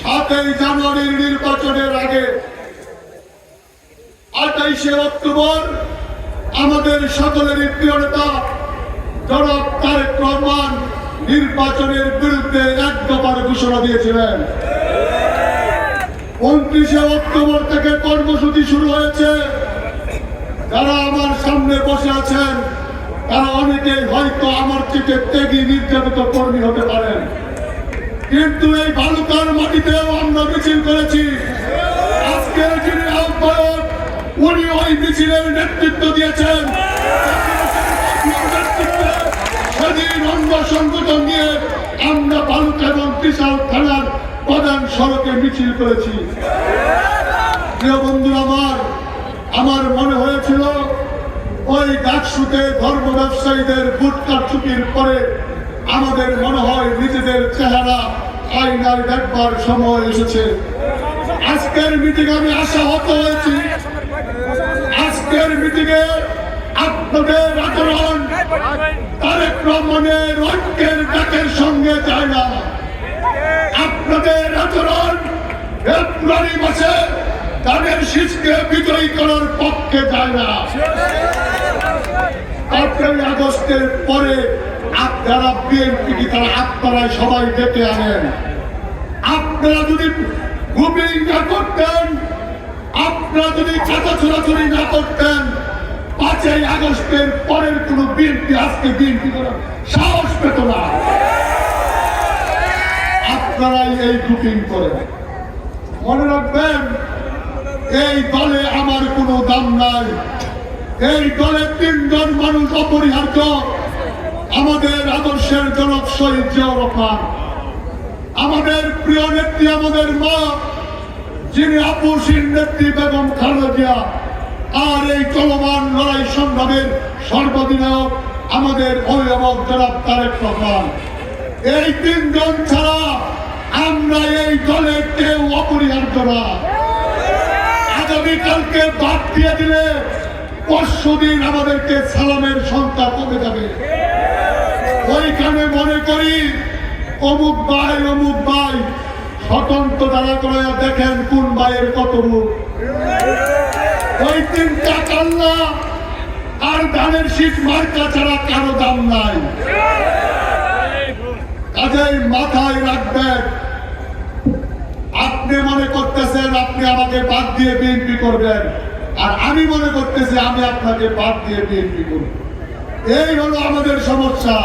সাতই জানুয়ারির নির্বাচনের আগে আঠাইশে অক্টোবর আমাদের সকলের প্রিয় নেতা জনাব তারেক রহমান নির্বাচনের বিরুদ্ধে এক ঘোষণা দিয়েছিলেন। উনত্রিশে অক্টোবর থেকে কর্মসূচি শুরু হয়েছে। যারা আমার সামনে বসে আছেন, তারা অনেকেই হয়তো আমার থেকে ত্যাগী নির্যাতিত কর্মী হতে পারেন কিন্তু এই বালুকার মাটিতেও আমরা মিছিল করেছি। আজকের যিনি আহ্বায়ক, উনি ওই মিছিলের নেতৃত্ব দিয়েছেন। আমরা আমার মনে হয়েছিল ওই ব্যবসায়ীদের পরে আমাদের মনে হয় নিজেদের আইনার দেখবার সময় এসেছে। আজকের মিটিং আমি আশাহত হয়েছি। আজকের মিটিং এ আপনাদের আচরণ তারেক রহমানের ঐক্যের ডাকের সঙ্গে যায় না। আপনাদের আচরণ ফেব্রুয়ারি মাসে তাদের শীষকে বিজয়ী করার পক্ষে যায় না। পাঁচই আগস্টের পরে আপনারা বিএনপি কি তারা আপনারাই সবাই ডেকে আনেন? আপনারা যদি না করতেন আপনারা যদি ছোড়াছুড়ি না করতেন, পাঁচই আগস্টের পরের কোন বিএনপি আজকে বিএনপি করার সাহস পেত না। আপনারাই এই গ্রুপিং করেন। মনে রাখবেন, এই দলে আমার এই দলের তিনজন মানুষ অপরিহার্য। আমাদের আদর্শের জনক শহীদ জিয়াউর আমাদের প্রিয় নেত্রী আমাদের মা, যিনি আপুসীর নেত্রী বেগম খালেদা জিয়া। আর এই চলমান লড়াই সংগ্রামের সর্বদিনায়ক আমাদের অভিভাবক জনাব তারেক রহমান। এই তিনজন ছাড়া আমরা এই দলে কেউ অপরিহার্য না। আগামীকালকে বাদ দিয়ে দিলে পরশু দিন আমাদেরকে সালামের সংখ্যা কমে যাবে। ওইখানে মনে করি, অমুক ভাই অমুক ভাই, স্বতন্ত্র দ্বারা করে দেখেন কোন ভাইয়ের কত রূপ। ওই আর ধানের শীত মার্কা ছাড়া কারও দাম নাই। কাজেই মাথায় রাখবেন, আপনি মনে করতেছেন আপনি আমাকে বাদ দিয়ে বিএনপি করবেন। আর আমি মনে করতেছি আমি আপনাকে বাদ দিয়ে বিএনপি করব। এই হলো আমাদের সমস্যা।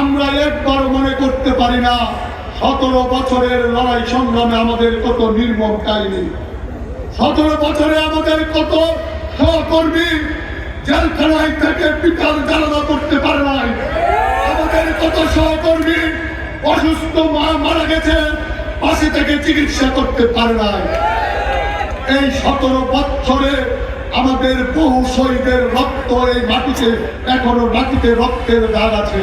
আমরা একবার মনে করতে পারি না, সতেরো বছরের লড়াই সংগ্রামে আমাদের কত নির্মম কাহিনী। সতেরো বছরে আমাদের কত সহকর্মী জেলখানায় থেকে পিতাল জ্বালানো করতে পারে নাই। আমাদের কত সহকর্মী অসুস্থ মা মারা গেছে পাশে থেকে চিকিৎসা করতে পারে নাই। এই সতেরো বছরে আমাদের বহু শহীদের রক্ত এই মাটিতে এখনও মাটিতে রক্তের দাগ আছে।